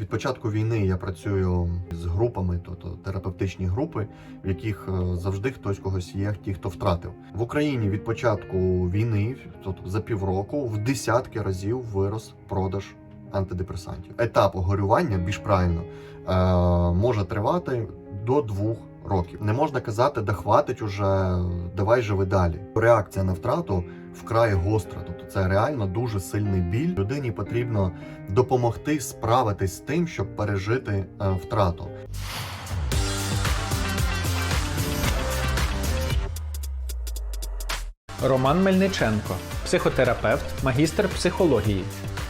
Від початку війни я працюю з групами, тобто терапевтичні групи, в яких е, завжди хтось когось є, ті, хто втратив в Україні від початку війни, тобто за півроку, в десятки разів вирос продаж антидепресантів. Етап горювання, більш правильно, е, може тривати до двох років. Не можна казати, да хватить уже, давай живи далі. Реакція на втрату вкрай гостра, тобто це реально дуже сильний біль. Людині потрібно допомогти справитись з тим, щоб пережити е, втрату. Роман Мельниченко, психотерапевт, магістр психології.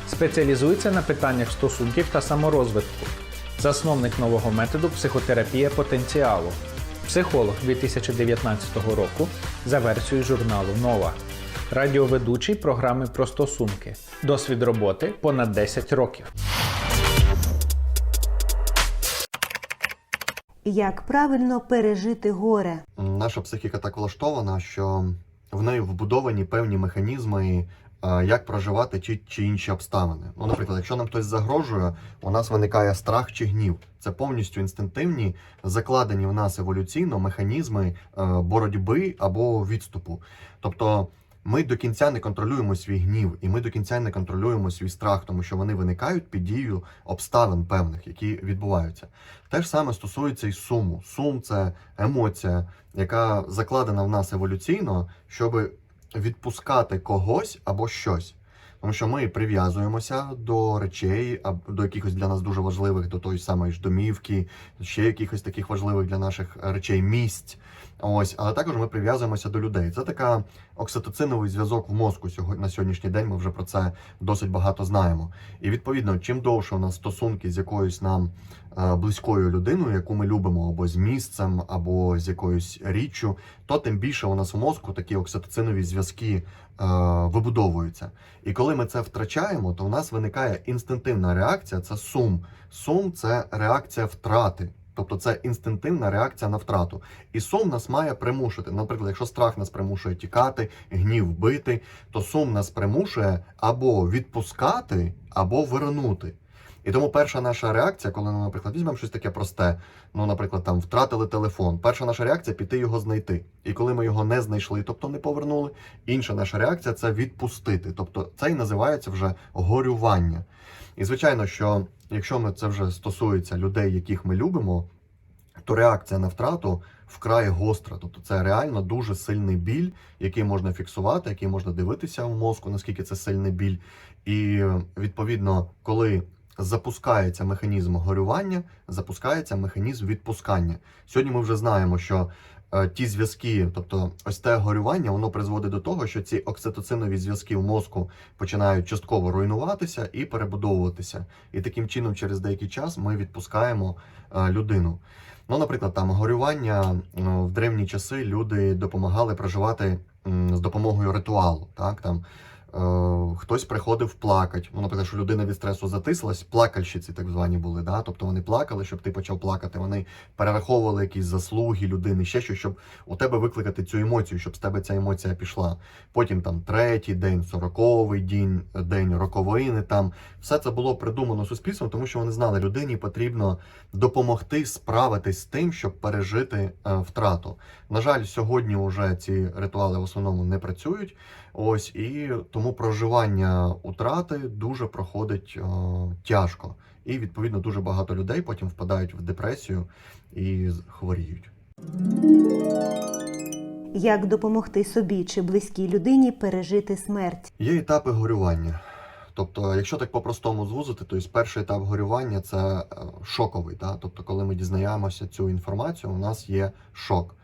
Спеціалізується на питаннях стосунків та саморозвитку. Засновник нового методу психотерапія потенціалу. Психолог 2019 року за версією журналу Нова. Радіоведучий програми про стосунки. Досвід роботи понад 10 років. Як правильно пережити горе? Наша психіка так влаштована, що в неї вбудовані певні механізми, е, як проживати ті чи інші обставини. Ну, наприклад, якщо нам хтось загрожує, у нас виникає страх чи гнів. Це повністю інстинктивні, закладені в нас еволюційно механізми е, боротьби або відступу. Тобто. Ми до кінця не контролюємо свій гнів, і ми до кінця не контролюємо свій страх, тому що вони виникають під дією обставин певних, які відбуваються. Те ж саме стосується і суму. Сум це емоція, яка закладена в нас еволюційно, щоб відпускати когось або щось. Тому що ми прив'язуємося до речей, до якихось для нас дуже важливих, до тої самої ж домівки, ще якихось таких важливих для наших речей місць. Ось, але також ми прив'язуємося до людей. Це така окситоциновий зв'язок в мозку сьогодні на сьогоднішній день. Ми вже про це досить багато знаємо. І відповідно, чим довше у нас стосунки з якоюсь нам е, близькою людиною, яку ми любимо, або з місцем, або з якоюсь річчю, то тим більше у нас в мозку такі окситоцинові зв'язки е, вибудовуються. І коли ми це втрачаємо, то в нас виникає інстинктивна реакція це сум. Сум це реакція втрати. Тобто це інстинктивна реакція на втрату. І сум нас має примушити. Наприклад, якщо страх нас примушує тікати, гнів бити, то сум нас примушує або відпускати, або вернути. І тому перша наша реакція, коли, ну, наприклад, візьмемо щось таке просте, ну, наприклад, там втратили телефон. Перша наша реакція піти його знайти. І коли ми його не знайшли, тобто не повернули, інша наша реакція це відпустити. Тобто це і називається вже горювання. І звичайно, що якщо ми це вже стосується людей, яких ми любимо, то реакція на втрату вкрай гостра. Тобто це реально дуже сильний біль, який можна фіксувати, який можна дивитися в мозку, наскільки це сильний біль. І відповідно, коли запускається механізм горювання, запускається механізм відпускання. Сьогодні ми вже знаємо, що е, ті зв'язки, тобто ось те горювання, воно призводить до того, що ці окситоцинові зв'язки в мозку починають частково руйнуватися і перебудовуватися. І таким чином, через деякий час ми відпускаємо е, людину. Ну, наприклад, там горювання е, в древні часи люди допомагали проживати з допомогою ритуалу. Так там хтось приходив плакати. Ну, наприклад, що людина від стресу затислась, плакальщиці так звані були. Да? Тобто вони плакали, щоб ти почав плакати. Вони перераховували якісь заслуги людини, ще щось, щоб у тебе викликати цю емоцію, щоб з тебе ця емоція пішла. Потім там третій день, сороковий день, день роковини. Там все це було придумано суспільством, тому що вони знали, людині потрібно допомогти справитись з тим, щоб пережити е, втрату. На жаль, сьогодні вже ці ритуали в основному не працюють. Ось і тому проживання утрати дуже проходить е, тяжко. І відповідно дуже багато людей потім впадають в депресію і хворіють. Як допомогти собі чи близькій людині пережити смерть? Є етапи горювання. Тобто, якщо так по-простому звузити, то перший етап горювання це е, шоковий. Да? Тобто, коли ми дізнаємося цю інформацію, у нас є шок.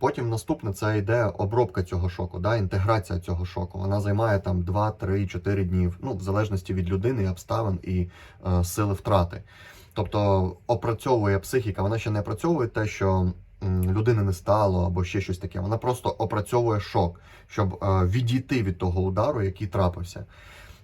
Потім наступне це йде обробка цього шоку, да? інтеграція цього шоку. Вона займає там 2, 3, 4 днів, ну, в залежності від людини, обставин і е, сили втрати. Тобто опрацьовує психіка, вона ще не опрацьовує те, що людини не стало або ще щось таке. Вона просто опрацьовує шок, щоб е, відійти від того удару, який трапився.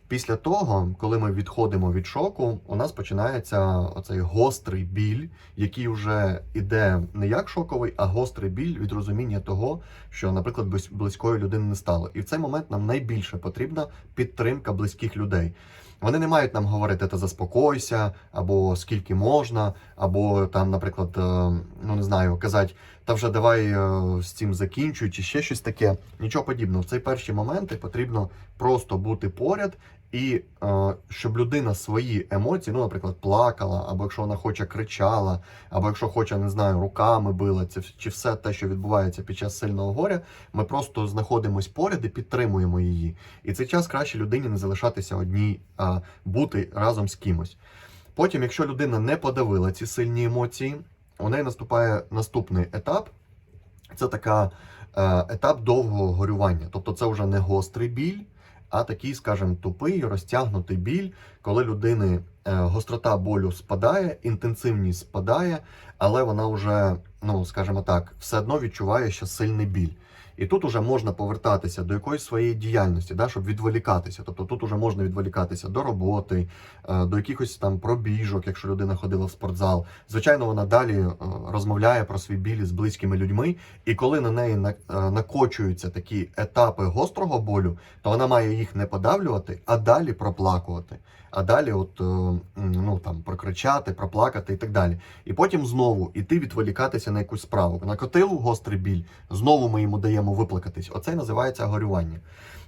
Після того, коли ми відходимо від шоку, у нас починається оцей гострий біль, який вже іде не як шоковий, а гострий біль від розуміння того, що, наприклад, близь- близької людини не стало. І в цей момент нам найбільше потрібна підтримка близьких людей. Вони не мають нам говорити та заспокойся, або скільки можна, або там, наприклад, е, ну не знаю, казати, та вже давай е, з цим закінчуй, чи ще щось таке. Нічого подібного. В цей перші моменти потрібно просто бути поряд. І е, щоб людина свої емоції, ну, наприклад, плакала, або якщо вона хоче кричала, або якщо хоче, не знаю, руками била, це, чи все те, що відбувається під час сильного горя, ми просто знаходимось поряд і підтримуємо її. І цей час краще людині не залишатися одній, а бути разом з кимось. Потім, якщо людина не подавила ці сильні емоції, у неї наступає наступний етап. Це така е, етап довгого горювання. Тобто це вже не гострий біль, а такий, скажімо, тупий, розтягнутий біль, коли людини е, гострота болю спадає, інтенсивність спадає, але вона вже, ну скажімо так, все одно відчуває ще сильний біль. І тут уже можна повертатися до якоїсь своєї діяльності, да, щоб відволікатися. Тобто тут уже можна відволікатися до роботи, е, до якихось там пробіжок, якщо людина ходила в спортзал. Звичайно, вона далі е, розмовляє про свій біль з близькими людьми. І коли на неї накочуються такі етапи гострого болю, то вона має їх не подавлювати, а далі проплакувати. А далі, от е, ну там прокричати, проплакати і так далі. І потім знову іти відволікатися на якусь справу. Накотив гострий біль, знову ми йому даємо виплакатись. Оце і називається горювання.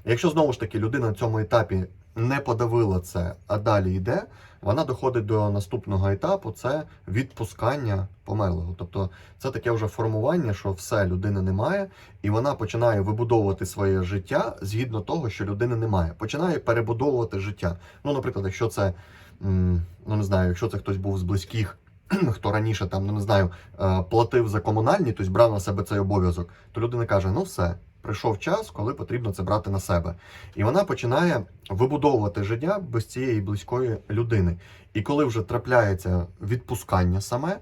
Якщо знову ж таки людина на цьому етапі не подавила це, а далі йде, вона доходить до наступного етапу це відпускання померлого. Тобто це таке вже формування, що все людини немає, і вона починає вибудовувати своє життя згідно того, що людини немає. Починає перебудовувати життя. Ну, наприклад, якщо це ну не знаю, якщо це хтось був з близьких. Хто раніше там, ну не знаю, е, платив за комунальні, тобто брав на себе цей обов'язок, то людина каже: ну все, прийшов час, коли потрібно це брати на себе. І вона починає вибудовувати життя без цієї близької людини. І коли вже трапляється відпускання саме,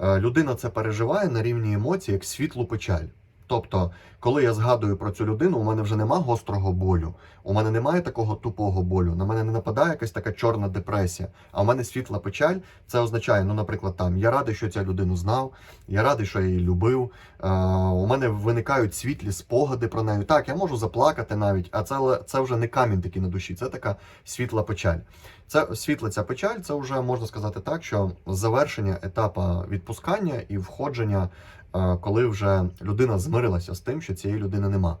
е, людина це переживає на рівні емоцій як світлу печаль. Тобто, коли я згадую про цю людину, у мене вже нема гострого болю, у мене немає такого тупого болю, на мене не нападає якась така чорна депресія, а у мене світла печаль. Це означає, ну, наприклад, там я радий, що я цю людину знав, я радий, що я її любив. Е, у мене виникають світлі спогади про неї. Так, я можу заплакати навіть, а це, це вже не камінь такий на душі, це така світла печаль. Це світла ця печаль, це вже можна сказати так, що завершення етапу відпускання і входження, коли вже людина змирилася з тим, що цієї людини нема.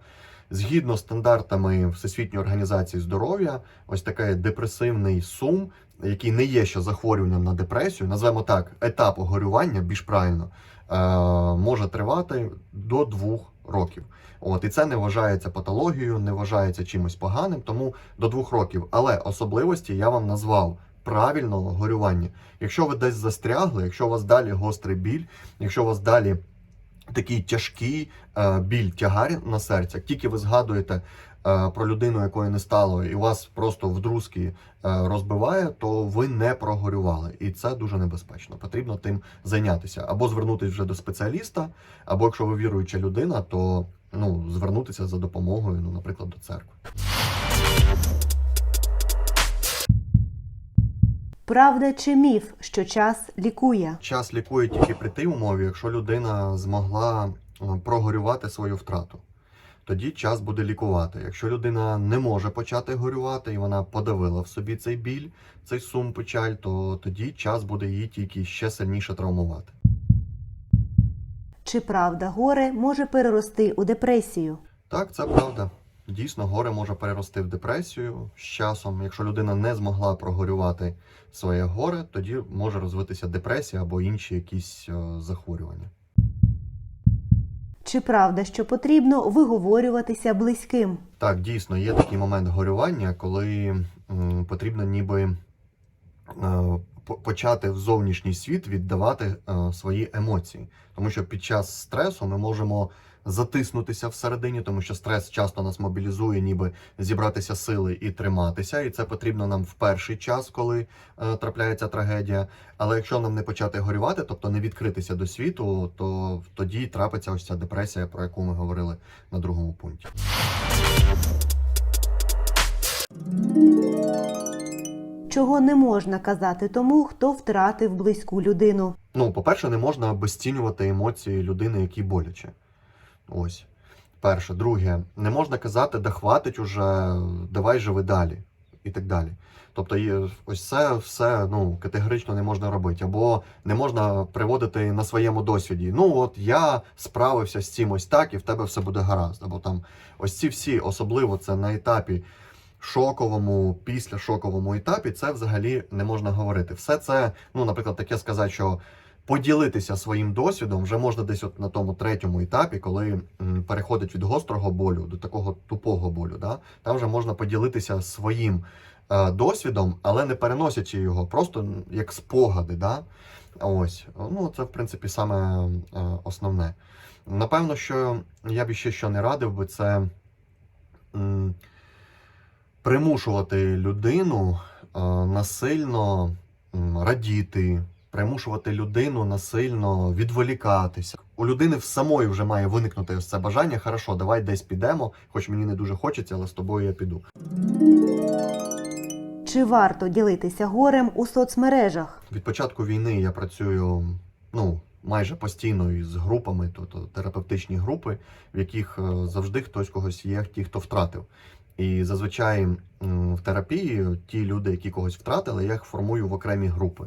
Згідно з стандартами Всесвітньої організації здоров'я, ось такий депресивний сум, який не є ще захворюванням на депресію, назвемо так, етап горювання, більш правильно, е, може тривати до двох років. От і це не вважається патологією, не вважається чимось поганим, тому до двох років. Але особливості я вам назвав правильного горювання. Якщо ви десь застрягли, якщо у вас далі гострий біль, якщо у вас далі такий тяжкий е, біль, тягар на серцях, тільки ви згадуєте е, про людину, якої не стало, і вас просто вдрузки е, розбиває, то ви не прогорювали. І це дуже небезпечно. Потрібно тим зайнятися. Або звернутися вже до спеціаліста, або якщо ви віруюча людина, то ну, звернутися за допомогою, ну, наприклад, до церкви. Правда чи міф, що час лікує? Час лікує тільки при тій умові, якщо людина змогла е, прогорювати свою втрату. Тоді час буде лікувати. Якщо людина не може почати горювати і вона подавила в собі цей біль, цей сум, печаль, то тоді час буде її тільки ще сильніше травмувати. Чи правда горе може перерости у депресію? Так, це правда. Дійсно, горе може перерости в депресію з часом. Якщо людина не змогла прогорювати своє горе, тоді може розвитися депресія або інші якісь е, захворювання. Чи правда, що потрібно виговорюватися близьким? Так, дійсно, є такий момент горювання, коли потрібно ніби е, почати в зовнішній світ віддавати е, свої емоції. Тому що під час стресу ми можемо затиснутися всередині, тому що стрес часто нас мобілізує, ніби зібратися сили і триматися. І це потрібно нам в перший час, коли е, трапляється трагедія. Але якщо нам не почати горювати, тобто не відкритися до світу, то тоді трапиться ось ця депресія, про яку ми говорили на другому пункті. Чого не можна казати тому, хто втратив близьку людину? Ну, по-перше, не можна обесцінювати емоції людини, які боляче. Ось. Перше. Друге, не можна казати, да хватить уже, давай живи далі. І так далі. Тобто ось це все ну, категорично не можна робити, або не можна приводити на своєму досвіді. Ну от я справився з цим ось так, і в тебе все буде гаразд. Або там ось ці всі, особливо це на етапі шоковому, після шоковому етапі, це взагалі не можна говорити. Все це, ну, наприклад, таке сказати, що поділитися своїм досвідом вже можна десь от на тому третьому етапі, коли переходить від гострого болю до такого тупого болю. Да? Там вже можна поділитися своїм е, досвідом, але не переносячи його, просто як спогади. Да? Ось, ну це в принципі саме е, основне. Напевно, що я б ще що не радив би, це примушувати людину е, насильно радіти, примушувати людину насильно відволікатися. У людини в самої вже має виникнути ось це бажання. Хорошо, давай десь підемо, хоч мені не дуже хочеться, але з тобою я піду. Чи варто ділитися горем у соцмережах? Від початку війни я працюю ну, майже постійно із групами, тобто терапевтичні групи, в яких е, завжди хтось когось є, ті, хто втратив. І зазвичай в терапії ті люди, які когось втратили, я їх формую в окремі групи.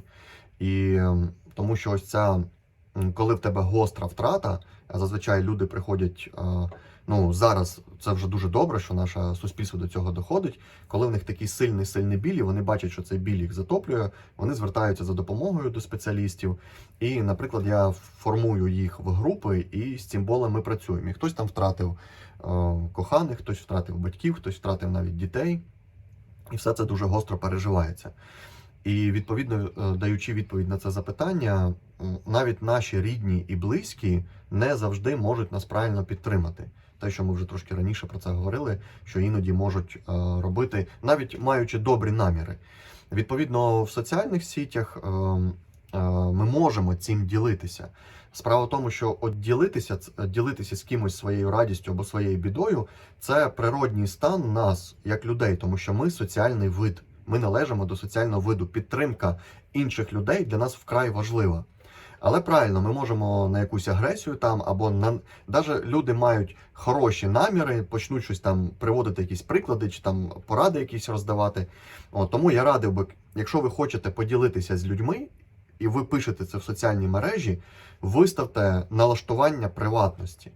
І ем, тому що ось ця, коли в тебе гостра втрата, а зазвичай люди приходять. е, Ну, зараз це вже дуже добре, що наше суспільство до цього доходить. Коли в них такий сильний сильний біль, і вони бачать, що цей біль їх затоплює, вони звертаються за допомогою до спеціалістів. І, наприклад, я формую їх в групи, і з цим болем ми працюємо. І хтось там втратив е, коханих, хтось втратив батьків, хтось втратив навіть дітей. І все це дуже гостро переживається. І відповідно, е, даючи відповідь на це запитання, навіть наші рідні і близькі не завжди можуть нас правильно підтримати. Те, що ми вже трошки раніше про це говорили, що іноді можуть е, робити, навіть маючи добрі наміри. Відповідно, в соціальних сітях е, е, ми можемо цим ділитися. Справа в тому, що от ділитися, ділитися з кимось своєю радістю або своєю бідою це природній стан нас як людей, тому що ми соціальний вид. Ми належимо до соціального виду. Підтримка інших людей для нас вкрай важлива. Але правильно, ми можемо на якусь агресію там або на навіть люди мають хороші наміри, почнуть щось там приводити якісь приклади чи там поради якісь роздавати. От, тому я радив би, якщо ви хочете поділитися з людьми, і ви пишете це в соціальній мережі, виставте налаштування приватності.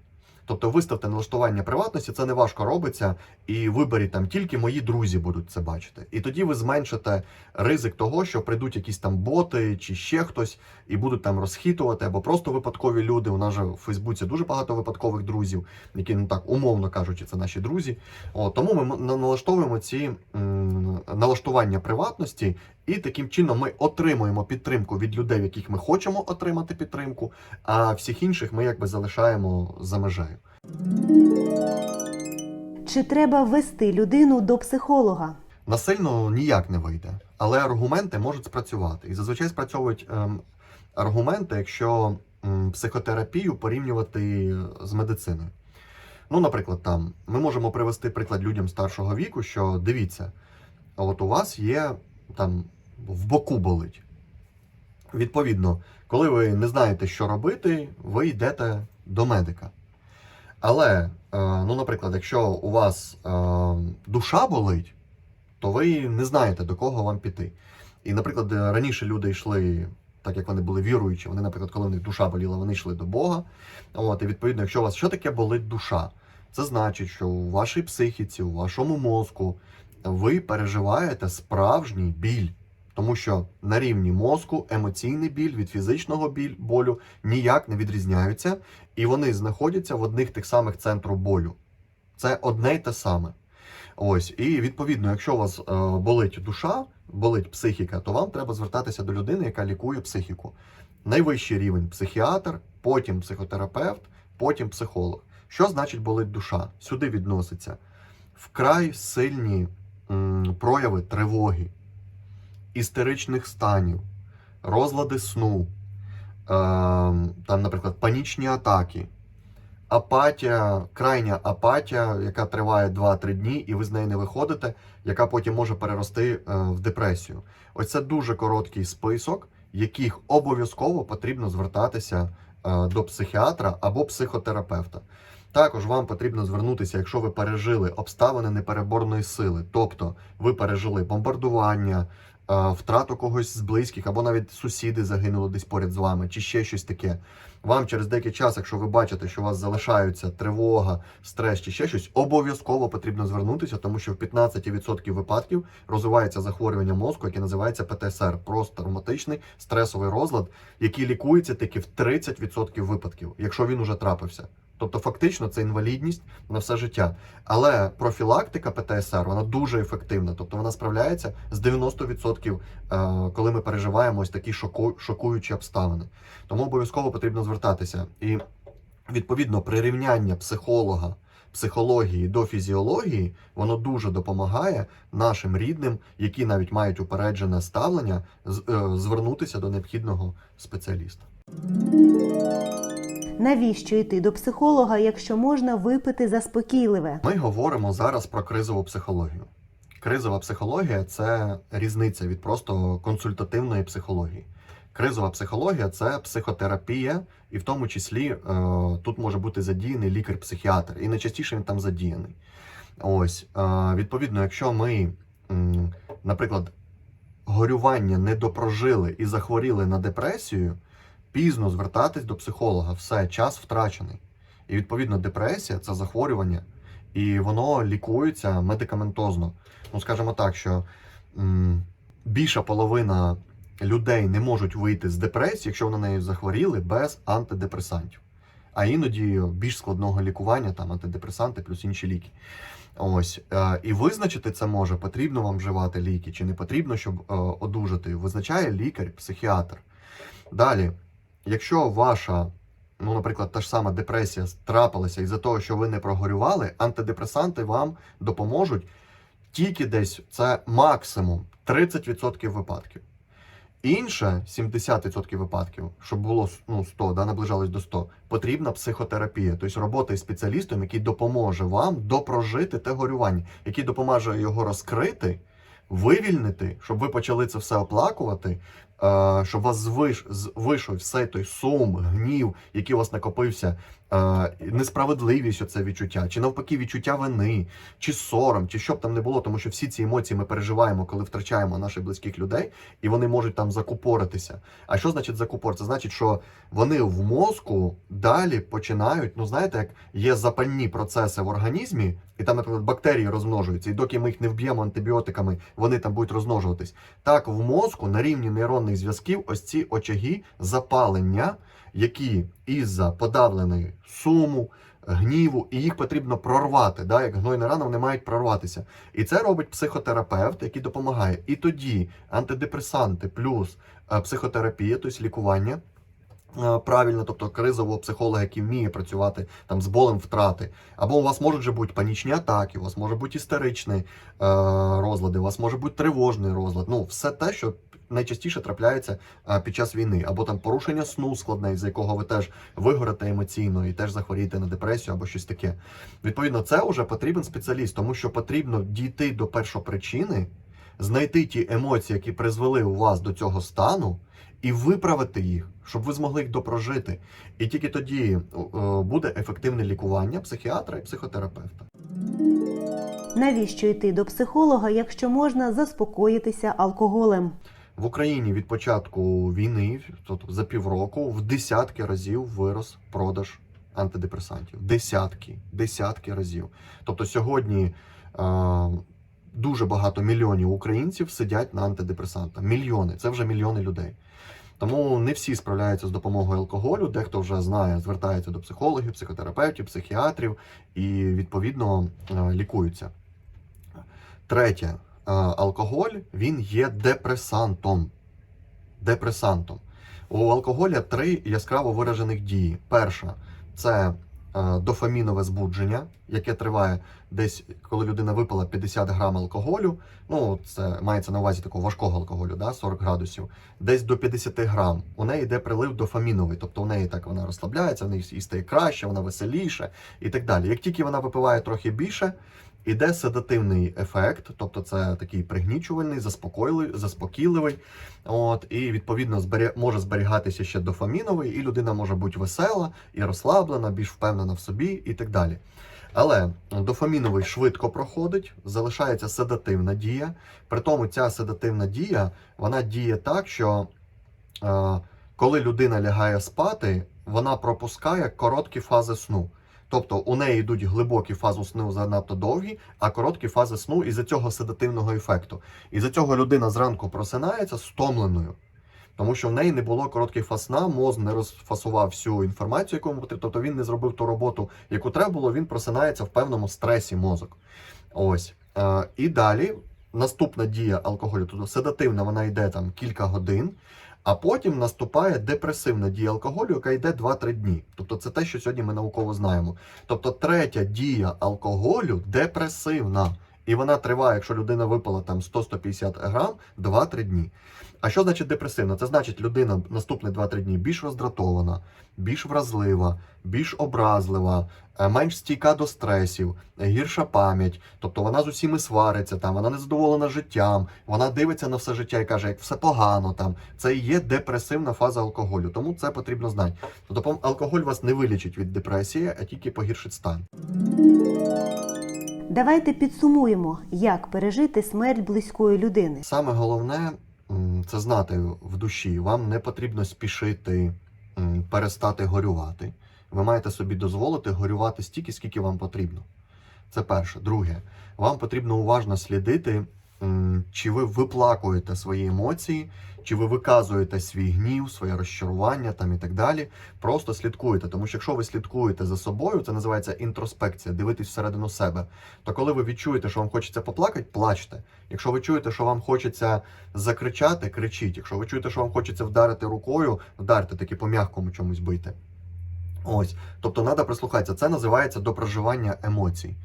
Тобто виставте налаштування приватності, це не важко робиться, і виберіть там тільки мої друзі будуть це бачити. І тоді ви зменшите ризик того, що прийдуть якісь там боти чи ще хтось і будуть там розхитувати, або просто випадкові люди. У нас же в Фейсбуці дуже багато випадкових друзів, які ну так умовно кажучи, це наші друзі. О, тому ми налаштовуємо ці м, налаштування приватності, і таким чином ми отримуємо підтримку від людей, в яких ми хочемо отримати підтримку, а всіх інших ми якби залишаємо за межею. Чи треба ввести людину до психолога? Насильно ніяк не вийде, але аргументи можуть спрацювати. І зазвичай спрацьовують ем, аргументи, якщо м, психотерапію порівнювати з медициною. Ну, наприклад, там ми можемо привести приклад людям старшого віку, що дивіться, от у вас є там в боку болить. Відповідно, коли ви не знаєте, що робити, ви йдете до медика. Але, е, ну, наприклад, якщо у вас е, душа болить, то ви не знаєте, до кого вам піти. І, наприклад, раніше люди йшли, так як вони були віруючі, вони, наприклад, коли в них душа боліла, вони йшли до Бога. От, і відповідно, якщо у вас що таке болить душа, це значить, що у вашій психіці, у вашому мозку ви переживаєте справжній біль. Тому що на рівні мозку емоційний біль від фізичного біль, болю ніяк не відрізняються, і вони знаходяться в одних тих самих центру болю. Це одне й те саме. Ось, і відповідно, якщо у вас е, болить душа, болить психіка, то вам треба звертатися до людини, яка лікує психіку. Найвищий рівень психіатр, потім психотерапевт, потім психолог. Що значить болить душа? Сюди відноситься вкрай сильні м, прояви тривоги, істеричних станів, розлади сну, е, там, наприклад, панічні атаки, апатія, крайня апатія, яка триває 2-3 дні, і ви з неї не виходите, яка потім може перерости е, в депресію. Ось це дуже короткий список, яких обов'язково потрібно звертатися е, до психіатра або психотерапевта. Також вам потрібно звернутися, якщо ви пережили обставини непереборної сили, тобто ви пережили бомбардування, втрату когось з близьких, або навіть сусіди загинули десь поряд з вами, чи ще щось таке. Вам через деякий час, якщо ви бачите, що у вас залишаються тривога, стрес чи ще щось, обов'язково потрібно звернутися, тому що в 15% випадків розвивається захворювання мозку, яке називається ПТСР, посттравматичний стресовий розлад, який лікується тільки в 30% випадків, якщо він уже трапився. Тобто, фактично, це інвалідність на все життя. Але профілактика ПТСР вона дуже ефективна. Тобто вона справляється з 90%, е, коли ми переживаємо ось такі шокуючі обставини. Тому обов'язково потрібно звертатися. І відповідно прирівняння психолога, психології до фізіології, воно дуже допомагає нашим рідним, які навіть мають упереджене ставлення, е, звернутися до необхідного спеціаліста. Навіщо йти до психолога, якщо можна випити заспокійливе? Ми говоримо зараз про кризову психологію. Кризова психологія це різниця від просто консультативної психології. Кризова психологія це психотерапія, і в тому числі е, тут може бути задіяний лікар-психіатр, і найчастіше він там задіяний. Ось, е, відповідно, якщо ми, наприклад, горювання не допрожили і захворіли на депресію, пізно звертатись до психолога, все, час втрачений. І відповідно депресія це захворювання, і воно лікується медикаментозно. Ну, скажімо так, що м, більша половина людей не можуть вийти з депресії, якщо вони нею захворіли, без антидепресантів. А іноді більш складного лікування, там антидепресанти плюс інші ліки. Ось е, і визначити це може, потрібно вам вживати ліки чи не потрібно, щоб е, одужати. Визначає лікар, психіатр. Далі, якщо ваша, ну, наприклад, та ж сама депресія трапилася із-за того, що ви не прогорювали, антидепресанти вам допоможуть тільки десь це максимум 30% випадків. Інше 70% випадків, щоб було ну, 100, да, наближалось до 100, потрібна психотерапія, тобто робота із спеціалістом, який допоможе вам допрожити те горювання, який допоможе його розкрити, вивільнити, щоб ви почали це все оплакувати, щоб вас звиш, вийшов все той сум, гнів, який у вас накопився, е, несправедливість оце відчуття, чи навпаки відчуття вини, чи сором, чи що б там не було, тому що всі ці емоції ми переживаємо, коли втрачаємо наших близьких людей, і вони можуть там закупоритися. А що значить закупор? Це значить, що вони в мозку далі починають, ну знаєте, як є запальні процеси в організмі, і там, наприклад, бактерії розмножуються, і доки ми їх не вб'ємо антибіотиками, вони там будуть розмножуватись. Так в мозку на рівні нейронних зв'язків ось ці очаги запалення, які із-за подавленої суму, гніву, і їх потрібно прорвати. Да? Як гнойна рана, вони мають прорватися. І це робить психотерапевт, який допомагає. І тоді антидепресанти плюс е, психотерапія, тобто лікування. е, Правильно, тобто кризового психолога, який вміє працювати там з болем втрати. Або у вас можуть же бути панічні атаки, у вас може бути істеричні е, розлади, у вас може бути тривожний розлад. Ну, все те, що найчастіше трапляється е, під час війни, або там порушення сну складне, з якого ви теж вигорите емоційно і теж захворієте на депресію або щось таке. Відповідно, це вже потрібен спеціаліст, тому що потрібно дійти до першопричини, знайти ті емоції, які призвели у вас до цього стану, і виправити їх, щоб ви змогли їх допрожити. І тільки тоді е, буде ефективне лікування психіатра і психотерапевта. Навіщо йти до психолога, якщо можна заспокоїтися алкоголем? В Україні від початку війни, тобто за півроку, в десятки разів вирос продаж антидепресантів. Десятки, десятки разів. Тобто сьогодні е, дуже багато мільйонів українців сидять на антидепресантах. Мільйони, це вже мільйони людей. Тому не всі справляються з допомогою алкоголю. Дехто вже знає, звертається до психологів, психотерапевтів, психіатрів і відповідно е, лікуються. Третє, алкоголь він є депресантом. Депресантом. У алкоголя три яскраво виражених дії. Перша це е, дофамінове збудження, яке триває десь, коли людина випила 50 грам алкоголю. Ну, це мається на увазі такого важкого алкоголю, да, 40 градусів, десь до 50 грам. У неї йде прилив дофаміновий, тобто у неї так вона розслабляється, в неї і стає краще, вона веселіше і так далі. Як тільки вона випиває трохи більше, Іде седативний ефект, тобто це такий пригнічувальний, заспокійливий. От, і відповідно зберіг, може зберігатися ще дофаміновий, і людина може бути весела і розслаблена, більш впевнена в собі і так далі. Але дофаміновий швидко проходить, залишається седативна дія. При тому ця седативна дія вона діє так, що е, коли людина лягає спати, вона пропускає короткі фази сну. Тобто у неї йдуть глибокі фази сну занадто довгі, а короткі фази сну із-за цього седативного ефекту. Із-за цього людина зранку просинається стомленою. Тому що в неї не було коротких фаз сна, мозк не розфасував всю інформацію, яку потрібно, тобто він не зробив ту роботу, яку треба було, він просинається в певному стресі мозок. Ось. Е, і далі наступна дія алкоголю, тобто седативна, вона йде там кілька годин, а потім наступає депресивна дія алкоголю, яка йде 2-3 дні. Тобто це те, що сьогодні ми науково знаємо. Тобто третя дія алкоголю депресивна. І вона триває, якщо людина випила там 100-150 грам, 2-3 дні. А що значить депресивна? Це значить, людина наступні 2-3 дні більш роздратована, більш вразлива, більш образлива, е, менш стійка до стресів, гірша пам'ять. Тобто вона з усіми свариться, там, вона незадоволена життям, вона дивиться на все життя і каже, як все погано там. Це і є депресивна фаза алкоголю. Тому це потрібно знати. Тобто алкоголь вас не вилічить від депресії, а тільки погіршить стан. Давайте підсумуємо, як пережити смерть близької людини. Саме головне це знати в душі. Вам не потрібно спішити перестати горювати. Ви маєте собі дозволити горювати стільки, скільки вам потрібно. Це перше. Друге, вам потрібно уважно слідити, чи ви виплакуєте свої емоції, чи ви виказуєте свій гнів, своє розчарування там і так далі. Просто слідкуєте. Тому що якщо ви слідкуєте за собою, це називається інтроспекція, дивитись всередину себе. То коли ви відчуєте, що вам хочеться поплакати, плачте. Якщо ви чуєте, що вам хочеться закричати, кричіть. Якщо ви чуєте, що вам хочеться вдарити рукою, вдарте таки по м'якому чомусь бийте. Ось, тобто треба прислухатися. Це називається допроживання емоцій.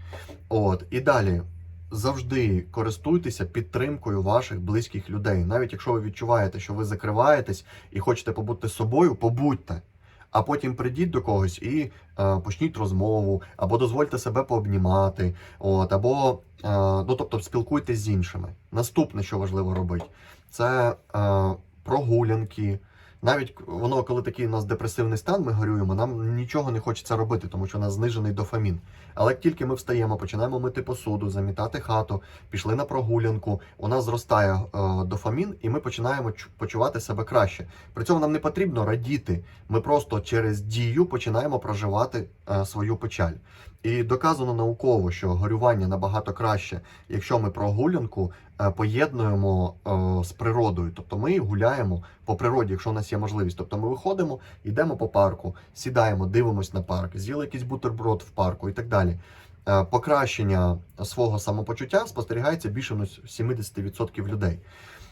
От і далі. Завжди користуйтеся підтримкою ваших близьких людей. Навіть якщо ви відчуваєте, що ви закриваєтесь і хочете побути собою, побудьте. А потім прийдіть до когось і е, почніть розмову, або дозвольте себе пообнімати, от, або е, ну, тобто спілкуйтесь з іншими. Наступне, що важливо робити, це е, прогулянки. Навіть воно, коли такий у нас депресивний стан, ми горюємо, нам нічого не хочеться робити, тому що у нас знижений дофамін. Але як тільки ми встаємо, починаємо мити посуду, замітати хату, пішли на прогулянку, у нас зростає е, дофамін, і ми починаємо чу- почувати себе краще. При цьому нам не потрібно радіти. Ми просто через дію починаємо проживати е, свою печаль. І доказано науково, що горювання набагато краще, якщо ми прогулянку е, поєднуємо е, з природою. Тобто ми гуляємо по природі, якщо у нас є можливість. Тобто ми виходимо, йдемо по парку, сідаємо, дивимось на парк, з'їли якийсь бутерброд в парку і так далі. Е, Покращення свого самопочуття спостерігається більше ну, 70% людей.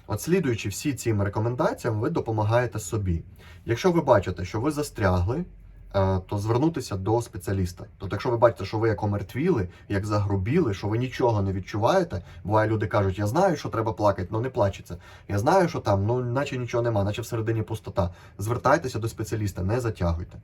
От слідуючи всі цим рекомендаціям, ви допомагаєте собі. Якщо ви бачите, що ви застрягли, то звернутися до спеціаліста. Тобто, якщо ви бачите, що ви як омертвіли, як загрубіли, що ви нічого не відчуваєте, буває, люди кажуть, я знаю, що треба плакати, але не плачеться. Я знаю, що там, ну наче нічого нема, наче всередині пустота. Звертайтеся до спеціаліста, не затягуйте.